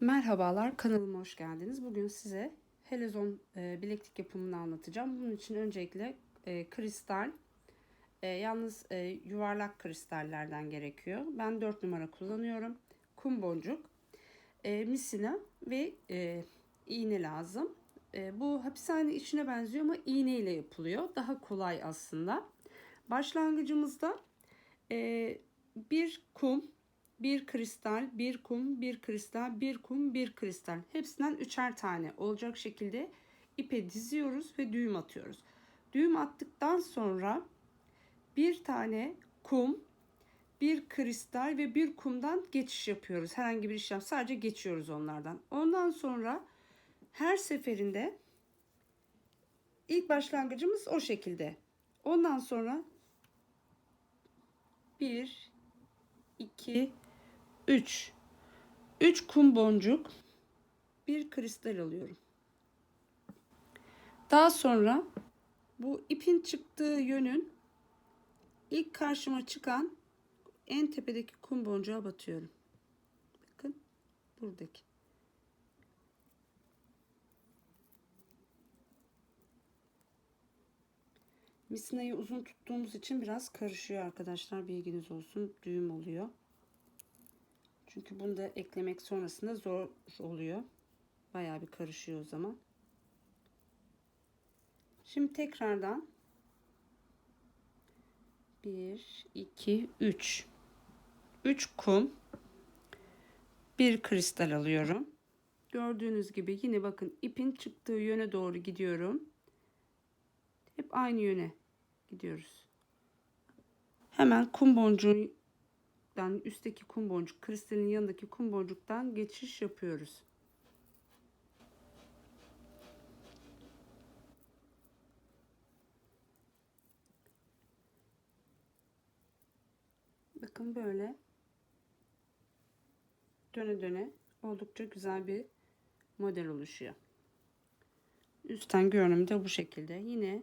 Merhabalar, kanalıma hoş geldiniz. Bugün size helezon e, bileklik yapımını anlatacağım. Bunun için öncelikle e, kristal, e, yalnız e, yuvarlak kristallerden gerekiyor. Ben 4 numara kullanıyorum. Kum boncuk, e, misina ve e, iğne lazım. E, bu hapishane içine benziyor ama iğne ile yapılıyor. Daha kolay aslında. Başlangıcımızda e, bir kum, bir kristal, bir kum, bir kristal, bir kum, bir kristal. Hepsinden üçer tane olacak şekilde ipe diziyoruz ve düğüm atıyoruz. Düğüm attıktan sonra bir tane kum, bir kristal ve bir kumdan geçiş yapıyoruz. Herhangi bir işlem sadece geçiyoruz onlardan. Ondan sonra her seferinde ilk başlangıcımız o şekilde. Ondan sonra 1 2 3 3 kum boncuk bir kristal alıyorum. Daha sonra bu ipin çıktığı yönün ilk karşıma çıkan en tepedeki kum boncuğa batıyorum. Bakın buradaki. Misinayı uzun tuttuğumuz için biraz karışıyor arkadaşlar. Bilginiz olsun. Düğüm oluyor. Çünkü bunu da eklemek sonrasında zor oluyor. Bayağı bir karışıyor o zaman. Şimdi tekrardan 1 2 3 3 kum bir kristal alıyorum. Gördüğünüz gibi yine bakın ipin çıktığı yöne doğru gidiyorum. Hep aynı yöne gidiyoruz. Hemen kum boncuğundan üstteki kum boncuk, kristalin yanındaki kum boncuktan geçiş yapıyoruz. Bakın böyle döne döne oldukça güzel bir model oluşuyor. Üstten görünümü de bu şekilde. Yine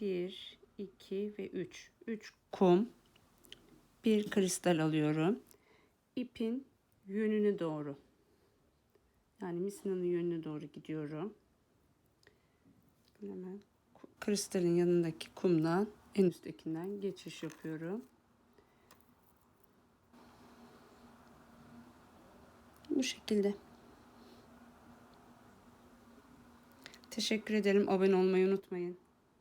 1, 2 ve 3. 3 kum. Bir kristal alıyorum. İpin yönüne doğru. Yani misinanın yönüne doğru gidiyorum. Hemen kristalin yanındaki kumdan en üsttekinden geçiş yapıyorum. Bu şekilde. Teşekkür ederim. Abone olmayı unutmayın.